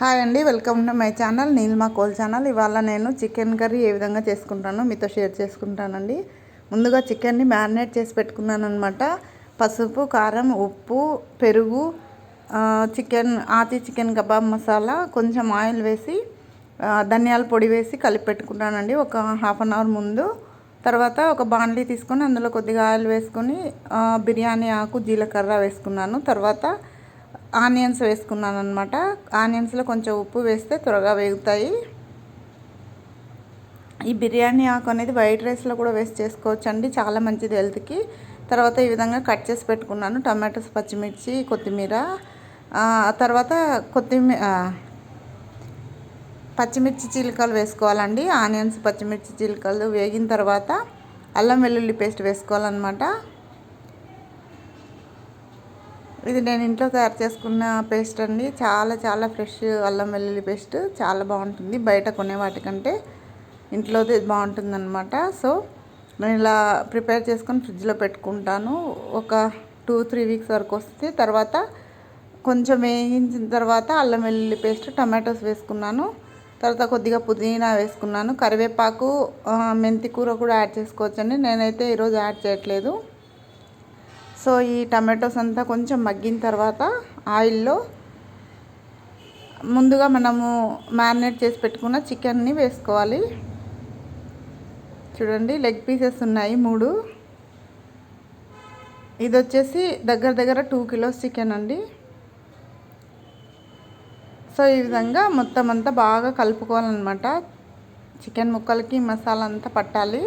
Hi అండి welcome to my channel నీల్మా కోల్ ఛానల్. ఇవాళ నేను చికెన్ కర్రీ ఏ విధంగా చేసుకుంటానో మీతో షేర్ చేసుకుంటానండి. ముందుగా చికెన్ని మ్యారినేట్ చేసి పెట్టుకున్నాను అనమాట పసుపు కారం ఉప్పు పెరుగు చికెన్ ఆతి చికెన్ కబాబ్ మసాలా కొంచెం ఆయిల్ వేసి ధనియాల పొడి వేసి కలిపి పెట్టుకున్నానండి ఒక హాఫ్ అన్ అవర్ ముందు. తర్వాత ఒక బాండ్లీ తీసుకొని అందులో కొద్దిగా ఆయిల్ వేసుకొని బిర్యానీ ఆకు జీలకర్ర వేసుకున్నాను. తర్వాత ఆనియన్స్ వేసుకున్నాను అనమాట ఆనియన్స్లో కొంచెం ఉప్పు వేస్తే త్వరగా వేగుతాయి. ఈ బిర్యానీ ఆకు అనేది వైట్ రైస్లో కూడా వేస్ట్ చేసుకోవచ్చు అండి చాలా మంచిది హెల్త్కి. తర్వాత ఈ విధంగా కట్ చేసి పెట్టుకున్నాను. టమాటోస్ పచ్చిమిర్చి కొత్తిమీర. తర్వాత కొత్తిమీర పచ్చిమిర్చి చీలికలు వేసుకోవాలండి. ఆనియన్స్ పచ్చిమిర్చి చీలికలు వేగిన తర్వాత అల్లం వెల్లుల్లి పేస్ట్ వేసుకోవాలన్నమాట. ఇది నేను ఇంట్లో తయారు చేసుకున్న పేస్ట్ అండి. చాలా చాలా ఫ్రెష్ అల్లం వెల్లుల్లి పేస్ట్. చాలా బాగుంటుంది. బయట కొనే వాటికంటే ఇంట్లోది బాగుంటుందన్నమాట. సో నేను ఇలా ప్రిపేర్ చేసుకొని ఫ్రిడ్జ్లో పెట్టుకుంటాను. ఒక టూ త్రీ వీక్స్ వరకు వస్తే తర్వాత కొంచెం వేయించిన తర్వాత అల్లం వెల్లుల్లి పేస్ట్ టమాటోస్ వేసుకున్నాను. తర్వాత కొద్దిగా పుదీనా వేసుకున్నాను. కరివేపాకు మెంతి కూర కూడా యాడ్ చేసుకోవచ్చండి. నేనైతే ఈరోజు యాడ్ చేయట్లేదు. సో ఈ టమాటోస్ అంతా కొంచెం మగ్గిన తర్వాత ఆయిల్లో ముందుగా మనము మ్యారినేట్ చేసి పెట్టుకున్న చికెన్ని వేసుకోవాలి. చూడండి లెగ్ పీసెస్ ఉన్నాయి మూడు. ఇది వచ్చేసి దగ్గర దగ్గర టూ కిలోస్ చికెన్ అండి. సో ఈ విధంగా మొత్తం అంతా బాగా కలుపుకోవాలన్నమాట. చికెన్ ముక్కలకి మసాలా అంతా పట్టాలి.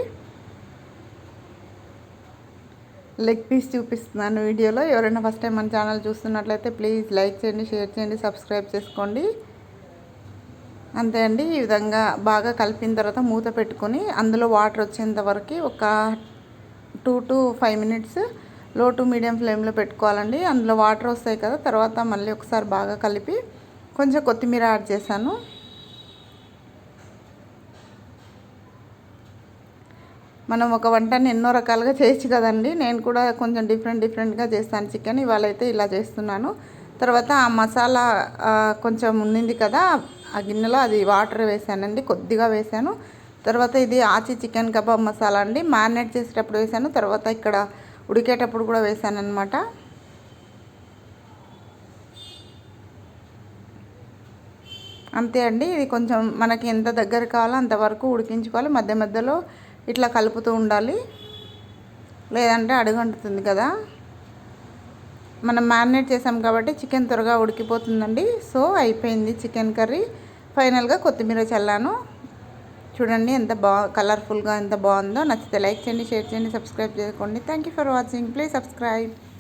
లెగ్ పీస్ చూపిస్తున్నాను వీడియోలో. ఎవరైనా ఫస్ట్ టైం మన ఛానల్ చూస్తున్నట్లయితే ప్లీజ్ లైక్ చేయండి షేర్ చేయండి సబ్స్క్రైబ్ చేసుకోండి. అంతే అండి. ఈ విధంగా బాగా కలిపిన తర్వాత మూత పెట్టుకొని అందులో వాటర్ వచ్చేంత వరకు ఒక టూ టు ఫైవ్ మినిట్స్లో టు మీడియం ఫ్లేమ్లో పెట్టుకోవాలండి. అందులో వాటర్ వస్తాయి కదా తర్వాత మళ్ళీ ఒకసారి బాగా కలిపి కొంచెం కొత్తిమీర యాడ్ చేశాను. మనం ఒక వంటని ఎన్నో రకాలుగా చేయొచ్చు కదండి. నేను కూడా కొంచెం డిఫరెంట్ డిఫరెంట్గా చేస్తాను చికెన్ ఇవాళ అయితే ఇలా చేస్తున్నాను. తర్వాత ఆ మసాలా కొంచెం ఉండింది కదా ఆ గిన్నెలో అది వాటర్ వేసానండి. కొద్దిగా వేసాను. తర్వాత ఇది ఆచి చికెన్ కబాబ్ మసాలా అండి. మ్యారినేట్ చేసేటప్పుడు వేసాను. తర్వాత ఇక్కడ ఉడికేటప్పుడు కూడా వేసాను అనమాట అంతే అండి. ఇది కొంచెం మనకి ఎంత దగ్గర కావాలో అంతవరకు ఉడికించుకోవాలి. మధ్య మధ్యలో ఇట్లా కలుపుతూ ఉండాలి. లేదంటే అడుగంటుతుంది కదా. మనం మ్యారినేట్ చేసాం కాబట్టి చికెన్ త్వరగా ఉడికిపోతుందండి. సో అయిపోయింది చికెన్ కర్రీ. ఫైనల్గా కొత్తిమీర చల్లాను. చూడండి ఎంత బా కలర్ఫుల్గా ఎంత బాగుందో. నచ్చితే లైక్ చేయండి షేర్ చేయండి సబ్స్క్రైబ్ చేసుకోండి. Thank you for watching. Please subscribe.